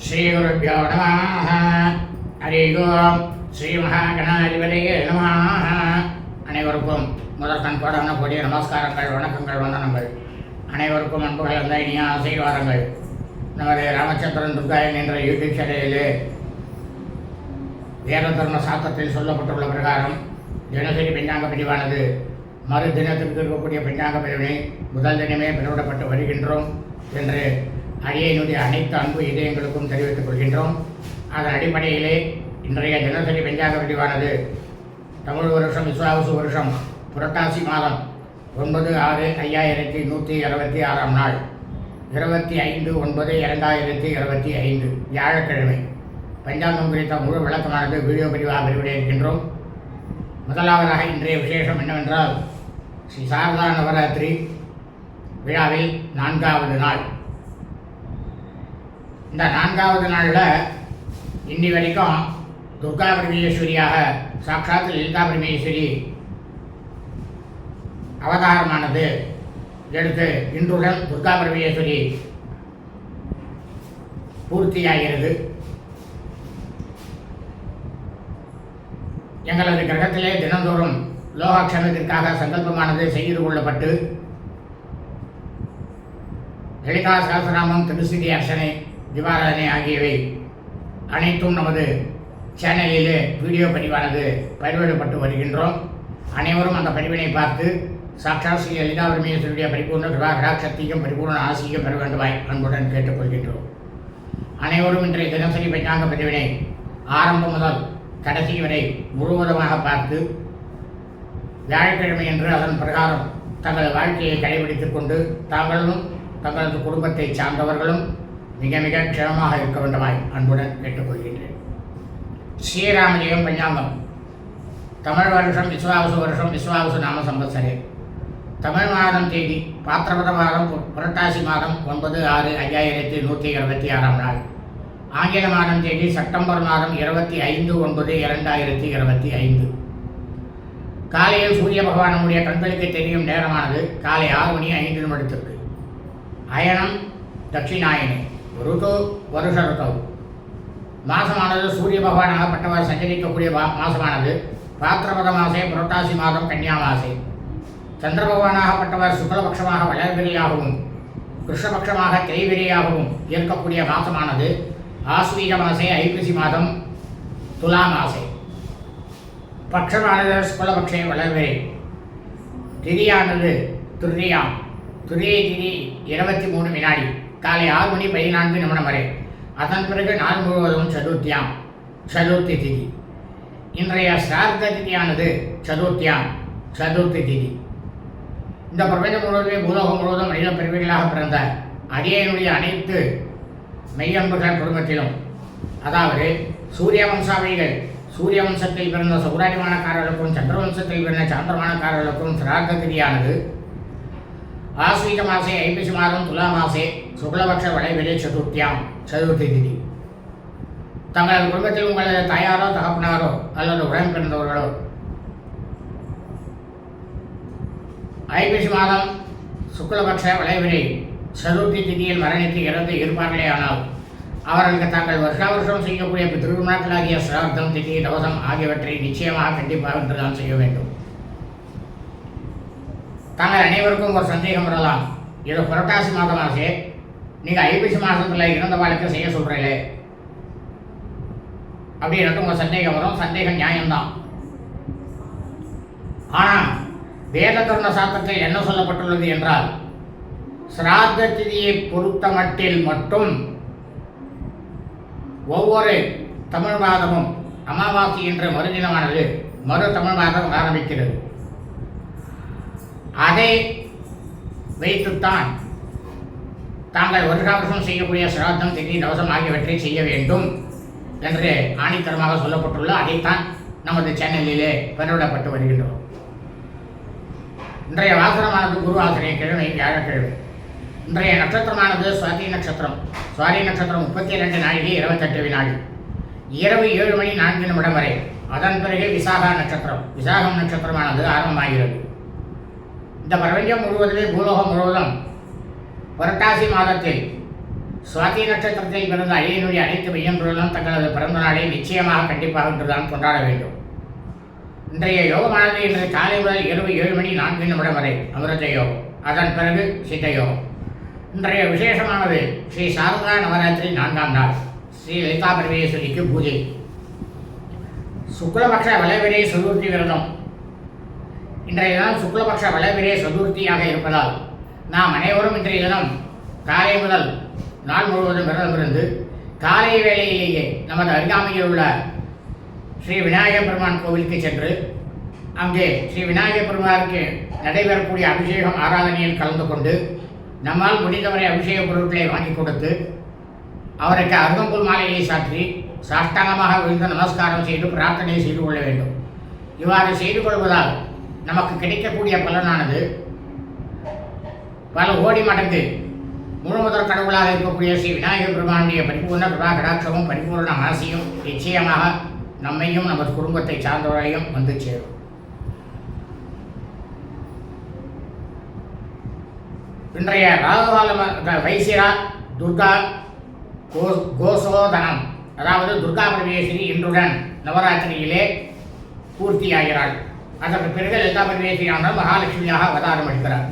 ஸ்ரீகுருப்போ நம ஹரி ஓம் ஸ்ரீ மகாகணாதிபதியே நம அனைவருக்கும் முதல் தன் கோடான கூடிய நமஸ்காரங்கள் வணக்கங்கள் வந்தனங்கள். அனைவருக்கும் அன்பு கலந்த இனிய ஆசீர்வாதங்கள். நமது ராமச்சந்திரன் துர்காயன் என்ற யூடியூப் சேனலிலே வேததர்ம சாஸ்திரத்தில் சொல்லப்பட்டுள்ள பிரகாரம் தினசரி பெஞ்சாங்க பிரிவானது மறு தினத்திற்கு இருக்கக்கூடிய பெஞ்சாங்க பிரிவினை முதல் தினமே பிரிவிடப்பட்டு வருகின்றோம் என்று அரியனுடைய அனைத்து அன்பு இதயங்களுக்கும் தெரிவித்துக் கொள்கின்றோம். அதன் அடிப்படையிலே இன்றைய தினசரி பெஞ்சாங்க பிரிவானது தமிழ் வருஷம் விஸ்வாவசு வருஷம் புரட்டாசி மாதம் ஒன்பது ஆறு ஐயாயிரத்தி நூற்றி அறுபத்தி ஆறாம் நாள். இருபத்தி ஐந்து ஒன்பது இரண்டாயிரத்தி இருபத்தி ஐந்து வியாழக்கிழமை. பஞ்சாங்கம் குறித்த முழு விளக்கமானது வீடியோ பதிவாக வெளியிட இருக்கின்றோம். முதலாவதாக இன்றைய விசேஷம் என்னவென்றால் ஸ்ரீ சாரதா நவராத்திரி விழாவில் நான்காவது நாள். இந்த நான்காவது நாளில் இன்னி வரைக்கும் துர்கா பிரமேஸ்வரியாக சாட்சாத் லலிதா பிரமேஸ்வரி அவதாரமானது எடுத்து இன்றுடன் துர்கா பிரமேஸ்வரி பூர்த்தியாகிறது. எங்களது கிரகத்திலே தினந்தோறும் லோகாட்சமத்திற்காக சங்கல்பமானது செய்து கொள்ளப்பட்டு லலிதா சகசராமம் திருசிதி அர்ச்சனை திவாராதனை ஆகியவை அனைத்தும் நமது சேனலிலே வீடியோ பதிவானது பதிவிடப்பட்டு வருகின்றோம். அனைவரும் அந்த பதிவினை பார்த்து சாட்சாத் ஸ்ரீ லலிதா பரமேஸ்வருடைய பரிபூர்ண கிருபாகராட்சத்தையும் பரிபூர்ண ஆசியும் பெற வேண்டுமாய் அன்புடன் கேட்டுக்கொள்கின்றோம். அனைவரும் இன்றைய தினசரி பஞ்சாங்க பதிவினை ஆரம்பம் முதல் கடைசி வரை முழுவதுமாக பார்த்து வியாழக்கிழமை என்று அதன் பிரகாரம் தங்கள் வாழ்க்கையை கடைபிடித்துக் கொண்டு தாங்களும் தங்களது குடும்பத்தை சார்ந்தவர்களும் மிக மிக க்ஷமமாக இருக்க வேண்டுமாய் அன்புடன் கேட்டுக்கொள்கின்றேன். ஸ்ரீராமஜெயம் பஞ்சாங்கம். தமிழ் வருஷம் விஸ்வாவசு வருஷம் விஸ்வாவசு நாம சம்பத்சரே தமிழ் மாதம் தேதி பாத்திரபத மாதம் பு- புரட்டாசி மாதம் ஒன்பது ஆறு ஐயாயிரத்தி நூற்றி இருபத்தி ஆறாம் நாள். ஆங்கில மாதம் தேதி செப்டம்பர் மாதம் இருபத்தி ஐந்து ஒன்பது இரண்டாயிரத்தி இருபத்தி ஐந்து. காலையில் சூரிய பகவானுடைய கண்களுக்கு தெரியும் நேரமானது காலை ஆறு மணி ஐந்து நிமிடத்திற்கு. அயனம் தட்சிணாயனே. ருது வருஷ ருத்தவு மாசமானது சூரிய பகவானாகப்பட்டவர் சஞ்சரிக்கக்கூடிய மாசமானது. பாத்திரபத மாசே புரட்டாசி மாதம் கன்னியா மாசே சந்திர பகவானாகப்பட்டவர் சுக்லபக்ஷமாக வளர்விரியாகவும் கிருஷ்ணபக்ஷமாக திரைவிரியாகவும் இருக்கக்கூடிய மாசமானது. ஆஸ்வீக மாசே ஐப்பசி மாதம் துலா மாசே. பக்ஷமானது சுக்லபக்ஷே வளர்விரை திதியானது துரியாம் துரியை திதி இருபத்தி மூணு வினாடி. காலை ஆறு மணி பதினான்கு நிமிடம் வரை. அதன் பிறகு நாள் முழுவதும் சதுர்த்தியாம். சதுர்த்தி திதி. இன்றைய சிரார்த்த திதியானது சதுர்த்தியாம். சதுர்த்தி திதி. இந்த பிரபஞ்சம் முழுவதுமே பூலோகம் முழுவதும் மனித பிரிவுகளாக பிறந்த அடியனுடைய அனைத்து மெய்யன்புகள் குடும்பத்திலும் அதாவது சூரிய வம்சாவளிகள் சூரிய வம்சத்தில் பிறந்த சௌராஜமானக்காரர்களுக்கும் சந்திர வம்சத்தில் பிறந்த சாந்திரமானக்காரர்களுக்கும் சிரார்த்த திதியானது. ஆஸ்வீக மாசே ஐப்பசி மாதம் துலா மாசே சுக்லபக்ஷ வளைவிலே சதுர்த்தியாம் சதுர்த்தி திதி தங்களது குடும்பத்தில் உங்களது தாயாரோ தகப்பனாரோ அல்லது உடன் பிறந்தவர்களோ ஐபிசி மாதம் சுக்லபக்ஷ வளைவிலே சதுர்த்தி திதியில் மரணித்து இறந்து இருப்பார்களே ஆனால் அவர்களுக்கு தாங்கள் வருஷா வருஷம் செய்யக்கூடிய திருவிழாக்களாகிய சிரார்த்தம் திதி தவசம் ஆகியவற்றை நிச்சயமாக கண்டிப்பாக இன்றுதான் செய்ய வேண்டும். தாங்கள் அனைவருக்கும் ஒரு சந்தேகம் வரலாம். இது புரட்டாசி மாதமாசே நீங்கள் ஐப்பசி மாதத்தில் இறந்த வாழ்க்கை செய்ய சொல்கிறீங்களே அப்படின்னு உங்கள் சந்தேகம் வரும். சந்தேகம் நியாயம்தான். ஆனால் வேத தருண என்ன சொல்லப்பட்டுள்ளது என்றால் சிராத்த திதியை பொறுத்த மட்டில் மட்டும் ஒவ்வொரு தமிழ் மாதமும் அமாவாசை என்ற மறுதினமானது மறு தமிழ் மாதம் ஆரம்பிக்கிறது. அதை வைத்துத்தான் தாங்கள் வருஷாவருஷம் செய்யக்கூடிய சிராத்தம் திதி தவசம் ஆகியவற்றை செய்ய வேண்டும் என்று ஆணித்தரமாக சொல்லப்பட்டுள்ள அதைத்தான் நமது சேனலிலே பெறவிடப்பட்டு வருகின்றோம். இன்றைய வாசனமானது குரு ஆசிரியர் கிழமை வியாழக்கிழமை. இன்றைய நட்சத்திரமானது சுவாதி நட்சத்திரம். சுவாதி நட்சத்திரம் முப்பத்தி இரண்டு நாழிகை இருபத்தெட்டு வினாடி. இரவு ஏழு மணி நான்கு நிமிடம் வரை. அதன் பிறகு விசாகா நட்சத்திரம். விசாகம் நட்சத்திரமானது ஆரம்பமாகிறது. இந்த பிரபஞ்சம் முழுவதுமே பூலோகம் முழுவதும் புரட்டாசி மாதத்தில் சுவாதி நட்சத்திரத்தில் பிறந்த அழியினுடைய அனைத்து மையங்களும் தங்களது பிறந்த நாளை நிச்சயமாக கண்டிப்பாக இன்றுதான் கொண்டாட வேண்டும். இன்றைய யோகமானது இன்று காலை முதல் இரவு ஏழு மணி நான்கு நிமிடம் வரை அமிர்த யோகம். அதன் பிறகு சித்த யோகம். இன்றைய விசேஷமானது ஸ்ரீ சாரதா நவராத்திரி நான்காம் நாள். ஸ்ரீ லலிதா பரமேஸ்வரிக்கு பூஜை. சுக்லபக்ஷ வளவிரே சதுர்த்தி விரதம். இன்றைய தினம் சுக்லபக்ஷ வளவிரே சதுர்த்தியாக இருப்பதால் நாம் அனைவரும் இன்றைய தினம் காலை முதல் நாள் முழுவதும் விரதம் இருந்து காலை வேளையிலேயே நமது அருகாமையில் உள்ள ஸ்ரீ விநாயகர் பெருமான் கோவிலுக்கு சென்று அங்கே ஸ்ரீ விநாயகர் பெருமானுக்கு நடைபெறக்கூடிய அபிஷேகம் ஆராதனையில் கலந்து கொண்டு நம்மால் முடிந்தவரை அபிஷேக பொருட்களை வாங்கி கொடுத்து அவருக்கு அருகம்புல் மாலையை சாற்றி சாஷ்டாங்கமாக விழுந்து நமஸ்காரம் செய்து பிரார்த்தனை செய்து கொள்ள வேண்டும். இவ்வாறு செய்து கொள்வதால் நமக்கு கிடைக்கக்கூடிய பலனானது பல ஓடி மடங்கு முழுமுதற் கடவுளாக இருக்கக்கூடிய ஸ்ரீ விநாயகர் பெருமானுடைய பரிபூர்ண கிருபா கடாட்சமும் பரிபூர்ண ஆசையும் நிச்சயமாக நம்மையும் நமது குடும்பத்தை சார்ந்தவரையும் வந்து சேரும். இன்றைய ராகுகால வைசிரா துர்கா கோ கோசோதனம் அதாவது துர்கா பிரவேசினி இன்றுடன் நவராத்திரியிலே பூர்த்தியாகிறாள். அதற்கு பிறகு லலிதா பரமேஸ்வரியானவர் மகாலட்சுமியாக அவதாரம் எடுக்கிறார்.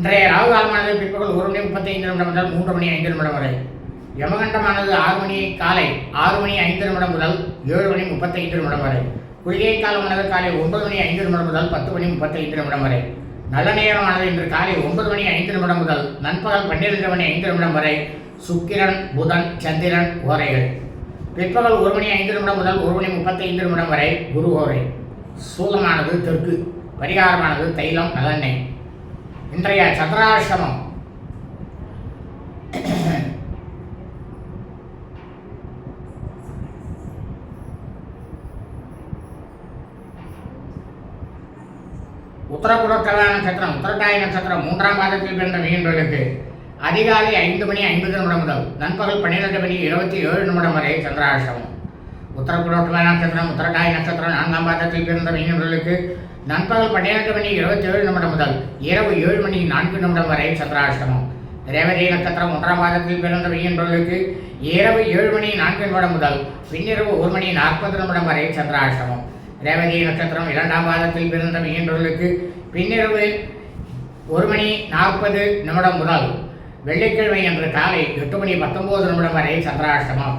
இன்றைய ராகுகாலமானது பிற்பகல் ஒரு மணி முப்பத்தைந்து நிமிடம் முதல் மூன்று மணி ஐந்து நிமிடம் வரை. யமகண்டமானது ஆறு மணி காலை ஆறு மணி ஐந்து நிமிடம் முதல் ஏழு மணி முப்பத்தைந்து நிமிடம் வரை. குளிகை காலமானது காலை ஒன்பது மணி ஐந்து நிமிடம் முதல் பத்து மணி முப்பத்தைந்து நிமிடம் வரை. நல்ல நேரமானது இன்று காலை ஒன்பது மணி ஐந்து நிமிடம் முதல் நண்பகல் பன்னிரண்டு மணி ஐந்து நிமிடம் வரை சுக்கிரன் புதன் சந்திரன் ஓரைகள். பிற்பகல் ஒரு மணி ஐந்து நிமிடம் முதல் ஒரு மணி முப்பத்தைந்து நிமிடம் வரை குரு ஓரை. சூலமானது தெற்கு. பரிகாரமானது தைலம் நல்லெண்ணெய். இன்றைய சந்திராசிரமம். உத்தரபுரக்கலா நட்சத்திரம் உத்தரட்டாய நட்சத்திரம் மூன்றாம் மாதத்தில் பிறந்த மீன்களுக்கு அதிகாலை ஐந்து மணி ஐம்பது நிமிடம் முதல் நண்பகல் பன்னிரெண்டு மணி இருபத்தி ஏழு நிமிடம் வரை சந்திராசிரமம். உத்தரபுரோட்டம நட்சத்திரம் உத்தரட்டாய நட்சத்திரம் நான்காம் பாதத்தில் பிறந்த மீனவர்களுக்கு நண்பகல் பன்னிரண்டு மணி இருபத்தி ஏழு நிமிடம் முதல் இரவு ஏழு மணி நான்கு நிமிடம் வரை சந்திராஷ்டமம். ரேவதி நட்சத்திரம் ஒன்றாம் பாதத்தில் பிறந்த மீனவர்களுக்கு இரவு ஏழு மணி நான்கு நிமிடம் முதல் பின்னிரவு ஒரு மணி நாற்பது நிமிடம் வரை சந்திராஷ்டமம். ரேவதி நட்சத்திரம் இரண்டாம் பாதத்தில் பிறந்த மீனவர்களுக்கு பின்னிரவு ஒரு மணி நாற்பது நிமிடம் முதல் வெள்ளிக்கிழமை அன்று காலை எட்டு மணி பத்தொன்பது நிமிடம் வரை சந்திராஷ்டமம்.